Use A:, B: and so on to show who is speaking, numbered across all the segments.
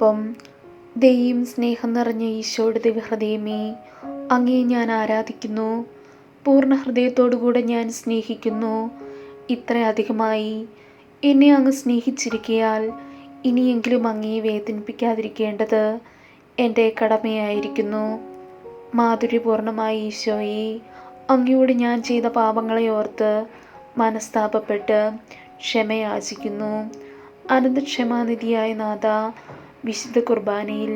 A: ജപം ദൈവം സ്നേഹം നിറഞ്ഞ ഈശോയുടെ ദിവഹൃദയമേ അങ്ങേ ഞാൻ ആരാധിക്കുന്നു. പൂർണ ഹൃദയത്തോടുകൂടെ ഞാൻ സ്നേഹിക്കുന്നു. ഇത്രയധികമായി എന്നെ അങ്ങ് സ്നേഹിച്ചിരിക്കയാൽ ഇനിയെങ്കിലും അങ്ങേ വേദനിപ്പിക്കാതിരിക്കേണ്ടത് എന്റെ കടമയായിരിക്കുന്നു. മാധുര്യപൂർണമായ ഈശോയെ അങ്ങയോട് ഞാൻ ചെയ്ത പാപങ്ങളെ ഓർത്ത് മനസ്താപപ്പെട്ട് ക്ഷമയാചിക്കുന്നു. അനന്തക്ഷമാനിധിയായ നാഥ വിശുദ്ധ കുർബാനയിൽ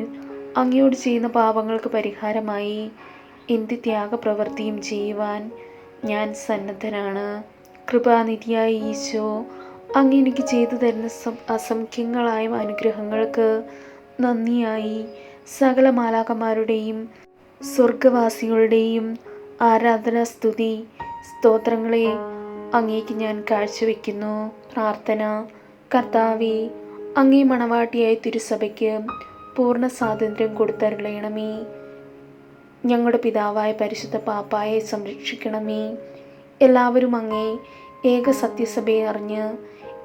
A: അങ്ങയോട് ചെയ്യുന്ന പാപങ്ങൾക്ക് പരിഹാരമായി എന്ത് ത്യാഗപ്രവൃത്തിയും ചെയ്യുവാൻ ഞാൻ സന്നദ്ധനാണ്. കൃപാനിധിയായ ഈശോ അങ്ങ് എനിക്ക് ചെയ്തു തരുന്ന അസംഖ്യങ്ങളായ അനുഗ്രഹങ്ങൾക്ക് നന്ദിയായി. സകല മാലാകന്മാരുടെയും സ്വർഗവാസികളുടെയും ആരാധനാസ്തുതി സ്തോത്രങ്ങളെ അങ്ങേക്ക് ഞാൻ കാഴ്ചവെക്കുന്നു. പ്രാർത്ഥന കർത്താവെ അങ്ങേ മണവാട്ടിയായ തിരുസഭയ്ക്ക് പൂർണ സ്വാതന്ത്ര്യം കൊടുത്തരുളയണമേ. ഞങ്ങളുടെ പിതാവായ പരിശുദ്ധ പാപ്പായെ സംരക്ഷിക്കണമേ. എല്ലാവരും അങ്ങേ ഏക സത്യസഭയെ അറിഞ്ഞ്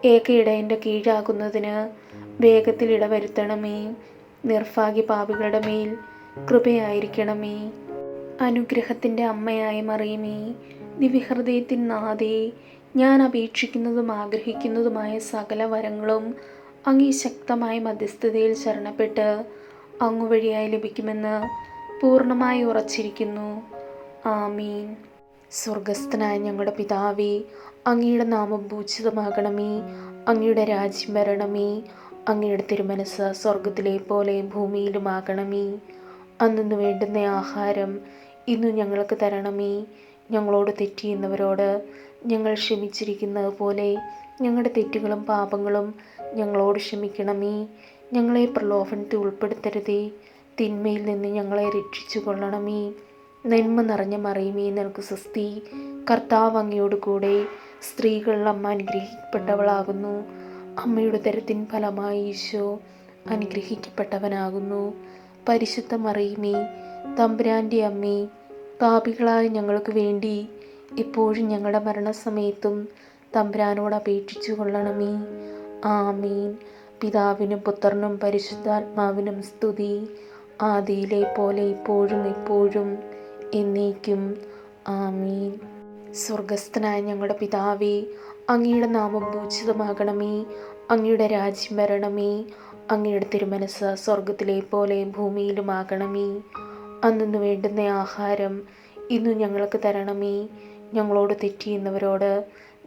A: ഏക ഇടയന്റെ കീഴാകുന്നതിന് വേഗത്തിൽ ഇടവരുത്തണമേ. നിർഭാഗ്യ പാപികളുടെ മേൽ കൃപയായിരിക്കണമേ. അനുഗ്രഹത്തിന്റെ അമ്മയായ മറിയമേ ദിവ്യഹൃദയത്തിൻ നാദേ ഞാൻ അപേക്ഷിക്കുന്നതും ആഗ്രഹിക്കുന്നതുമായ സകല വരങ്ങളും അങ്ങേ ശക്തമായ മധ്യസ്ഥതയിൽ ശരണപ്പെട്ട് അങ്ങു വഴിയായി ലഭിക്കുമെന്ന് പൂർണമായി ഉറച്ചിരിക്കുന്നു. ആമീൻ. സ്വർഗസ്ഥനായ ഞങ്ങളുടെ പിതാവേ അങ്ങയുടെ നാമം പൂജിതമാകണമേ അങ്ങയുടെ രാജ്യം വരണമേ അങ്ങയുടെ തിരുമനസ് സ്വർഗത്തിലെ പോലെ ഭൂമിയിലുമാകണമേ. അന്നു വേണ്ടുന്ന ആഹാരം ഇന്നു ഞങ്ങൾക്ക് തരണമേ. ഞങ്ങളോട് തെറ്റിയുന്നവരോട് ഞങ്ങൾ ക്ഷമിച്ചിരിക്കുന്നത് പോലെ ഞങ്ങളുടെ തെറ്റുകളും പാപങ്ങളും ഞങ്ങളോട് ക്ഷമിക്കണമേ. ഞങ്ങളെ പ്രലോഭനത്തിൽ ഉൾപ്പെടുത്തരുതേ. തിന്മയിൽ നിന്ന് ഞങ്ങളെ രക്ഷിച്ചു കൊള്ളണമേ നന്മ നിറഞ്ഞ മറിയുമേ നിനക്ക് സ്വസ്തി. കർത്താവ് അങ്ങയോട് കൂടെ സ്ത്രീകളിൽ അമ്മ അനുഗ്രഹിക്കപ്പെട്ടവളാകുന്നു. അമ്മയുടെ തരത്തിൻ ഫലമായി ഈശോ അനുഗ്രഹിക്കപ്പെട്ടവനാകുന്നു. പരിശുദ്ധ മറിയുമേ തമ്പുരാന്റെ അമ്മേ പാപികളായ ഞങ്ങൾക്ക് വേണ്ടി ഇപ്പോഴും ഞങ്ങളുടെ മരണസമയത്തും തമ്പുരാനോട് അപേക്ഷിച്ചു കൊള്ളണമേ ആമീൻ. പിതാവിനും പുത്രനും പരിശുദ്ധാത്മാവിനും സ്തുതി. ആദിയിലെ പോലെ ഇപ്പോഴും എപ്പോഴും എന്നേക്കും. ആമീൻ. സ്വർഗസ്ഥനായ ഞങ്ങളുടെ പിതാവേ അങ്ങയുടെ നാമം പൂജിതമാകണമേ. അങ്ങയുടെ രാജ്യം വരണമേ. അങ്ങയുടെ തിരുമനസ് സ്വർഗത്തിലെ പോലെ ഭൂമിയിലുമാകണമേ. അന്നു വേണ്ടുന്ന ആഹാരം ഇന്നു ഞങ്ങൾക്ക് തരണമേ. ഞങ്ങളോട് തെറ്റിയുന്നവരോട്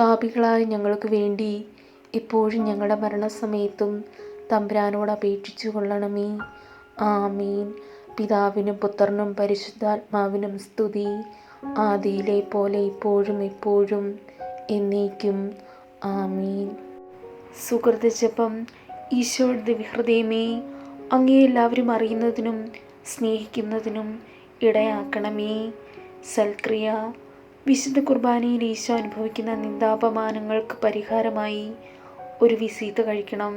A: പാപികളായ ഞങ്ങൾക്ക് വേണ്ടി ഇപ്പോഴും ഞങ്ങളുടെ മരണസമയത്തും തമ്പുരാനോട് അപേക്ഷിച്ചു കൊള്ളണമേ. ആമീൻ. പിതാവിനും പുത്രനും പരിശുദ്ധാത്മാവിനും സ്തുതി. ആദിയിലെ പോലെ ഇപ്പോഴും ഇപ്പോഴും എന്നേക്കും. ആമീൻ. സുഹൃതജപം ഈശോയുടെ ദിവ്യഹൃദയമേ അങ്ങേ എല്ലാവരും അറിയുന്നതിനും സ്നേഹിക്കുന്നതിനും ഇടയാക്കണമേ. സൽക്രിയ. വിശുദ്ധ കുർബാനയിൽ ഈശോ അനുഭവിക്കുന്ന നിന്ദാപമാനങ്ങൾക്ക് പരിഹാരമായി ഒരു വിസീത്ത് കഴിക്കണം.